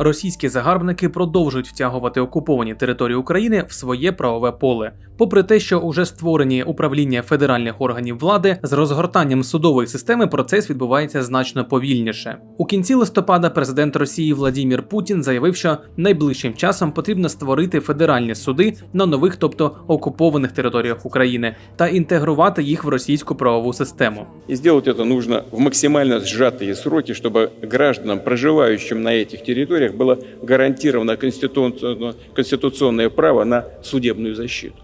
Російські загарбники продовжують втягувати окуповані території України в своє правове поле, попри те, що уже створені управління федеральних органів влади з розгортанням судової системи процес відбувається значно повільніше. У кінці листопада президент Росії Владімір Путін заявив, що найближчим часом потрібно створити федеральні суди на нових, тобто окупованих територіях України, та інтегрувати їх в російську правову систему. И сделать это нужно в максимально сжатые сроки, чтобы гражданам, проживающим на этих территориях, было гарантировано конституционное право на судебную защиту.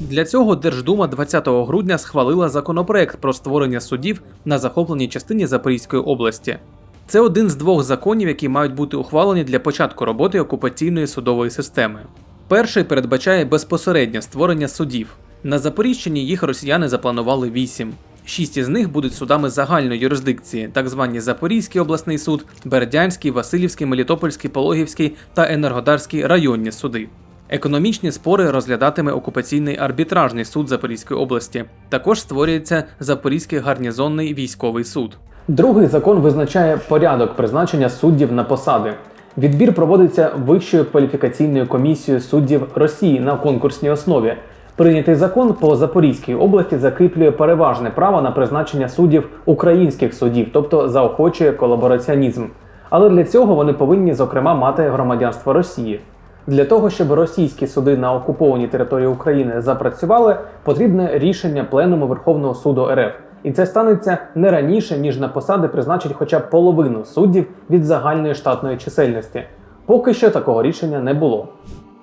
Для цього Держдума 20 грудня схвалила законопроект про створення судів на захопленій частині Запорізької області. Це один з двох законів, які мають бути ухвалені для початку роботи окупаційної судової системи. Перший передбачає безпосереднє створення судів. На Запоріжчині їх росіяни запланували вісім. Шість із них будуть судами загальної юрисдикції, так звані Запорізький обласний суд, Бердянський, Васильівський, Мелітопольський, Пологівський та Енергодарський районні суди. Економічні спори розглядатиме окупаційний арбітражний суд Запорізької області. Також створюється Запорізький гарнізонний військовий суд. Другий закон визначає порядок призначення суддів на посади. Відбір проводиться Вищою кваліфікаційною комісією суддів Росії на конкурсній основі. Прийнятий закон по Запорізькій області закріплює переважне право на призначення суддів українських судів, тобто заохочує колабораціонізм. Але для цього вони повинні, зокрема, мати громадянство Росії. Для того, щоб російські суди на окупованій території України запрацювали, потрібне рішення Пленуму Верховного суду РФ. І це станеться не раніше, ніж на посади призначать хоча б половину суддів від загальної штатної чисельності. Поки що такого рішення не було.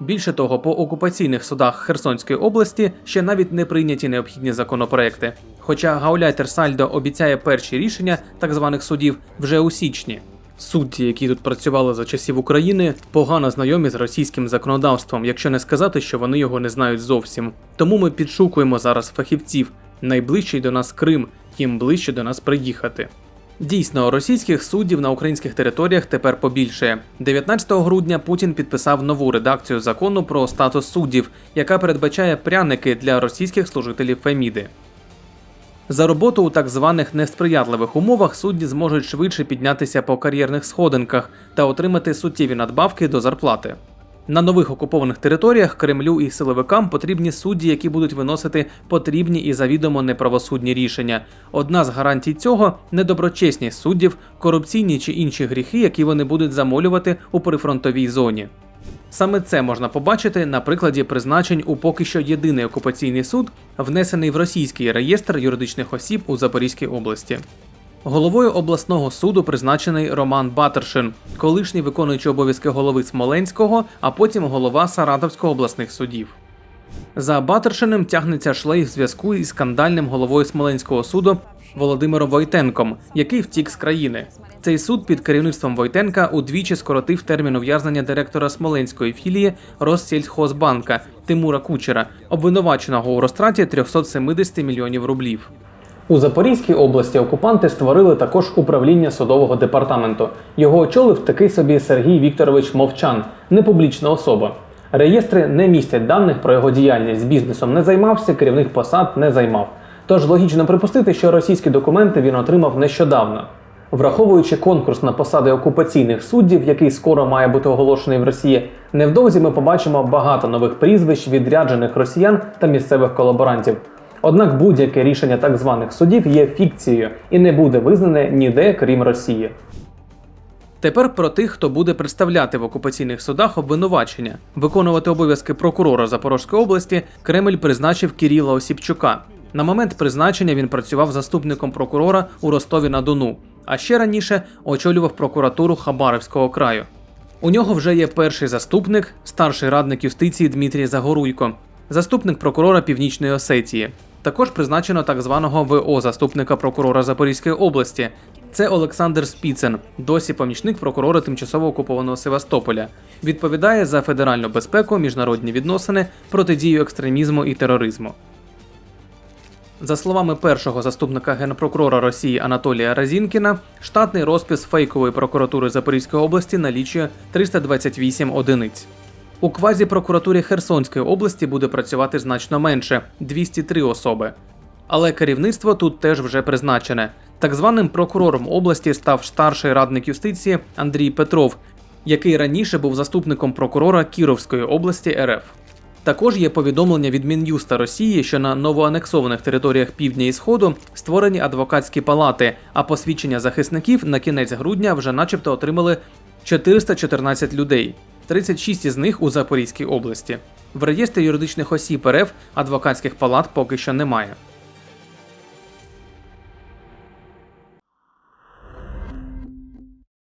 Більше того, по окупаційних судах Херсонської області ще навіть не прийняті необхідні законопроекти. Хоча Гауляйтер Сальдо обіцяє перші рішення так званих судів вже у січні. Судді, які тут працювали за часів України, погано знайомі з російським законодавством, якщо не сказати, що вони його не знають зовсім. Тому ми підшукуємо зараз фахівців. Найближчий до нас Крим, їм ближче до нас приїхати. Дійсно, російських суддів на українських територіях тепер побільшає. 19 грудня Путін підписав нову редакцію закону про статус суддів, яка передбачає пряники для російських служителів Феміди. За роботу у так званих несприятливих умовах судді зможуть швидше піднятися по кар'єрних сходинках та отримати суттєві надбавки до зарплати. На нових окупованих територіях Кремлю і силовикам потрібні судді, які будуть виносити потрібні і завідомо неправосудні рішення. Одна з гарантій цього недоброчесність суддів, корупційні чи інші гріхи, які вони будуть замолювати у прифронтовій зоні. Саме це можна побачити на прикладі призначень у поки що єдиний окупаційний суд, внесений в російський реєстр юридичних осіб у Запорізькій області. Головою обласного суду призначений Роман Батершин, колишній виконуючий обов'язки голови Смоленського, а потім голова Саратовського обласних судів. За Батершиним тягнеться шлейф зв'язку із скандальним головою Смоленського суду Володимиром Войтенком, який втік з країни. Цей суд під керівництвом Войтенка удвічі скоротив термін ув'язнення директора Смоленської філії Россельхозбанка Тимура Кучера, обвинуваченого у розтраті 370 мільйонів рублів. У Запорізькій області окупанти створили також управління судового департаменту. Його очолив такий собі Сергій Вікторович Мовчан, непублічна особа. Реєстри не містять даних про його діяльність. Бізнесом не займався, керівних посад не займав. Тож логічно припустити, що російські документи він отримав нещодавно. Враховуючи конкурс на посади окупаційних суддів, який скоро має бути оголошений в Росії, невдовзі ми побачимо багато нових прізвищ відряджених росіян та місцевих колаборантів. Однак будь-яке рішення так званих судів є фікцією і не буде визнане ніде, крім Росії. Тепер про тих, хто буде представляти в окупаційних судах обвинувачення. Виконувати обов'язки прокурора Запорізької області Кремль призначив Кіріла Осіпчука. На момент призначення він працював заступником прокурора у Ростові на Дону, а ще раніше очолював прокуратуру Хабаровського краю. У нього вже є перший заступник, старший радник юстиції Дмитрій Загоруйко, заступник прокурора Північної Осетії. Також призначено так званого ВО заступника прокурора Запорізької області. Це Олександр Спіцен, досі помічник прокурора тимчасово окупованого Севастополя. Відповідає за федеральну безпеку, міжнародні відносини, протидію екстремізму і тероризму. За словами першого заступника генпрокурора Росії Анатолія Разінкіна, штатний розпис фейкової прокуратури Запорізької області налічує 328 одиниць. У квазі-прокуратурі Херсонської області буде працювати значно менше 203 особи. Але керівництво тут теж вже призначене. Так званим прокурором області став старший радник юстиції Андрій Петров. який раніше був заступником прокурора Кіровської області РФ. Також є повідомлення від Мін'юста Росії, що на новоанексованих територіях півдня і сходу створені адвокатські палати, а посвідчення захисників на кінець грудня вже начебто отримали 414 людей, 36 із них у Запорізькій області. В реєстрі юридичних осіб РФ адвокатських палат поки що немає.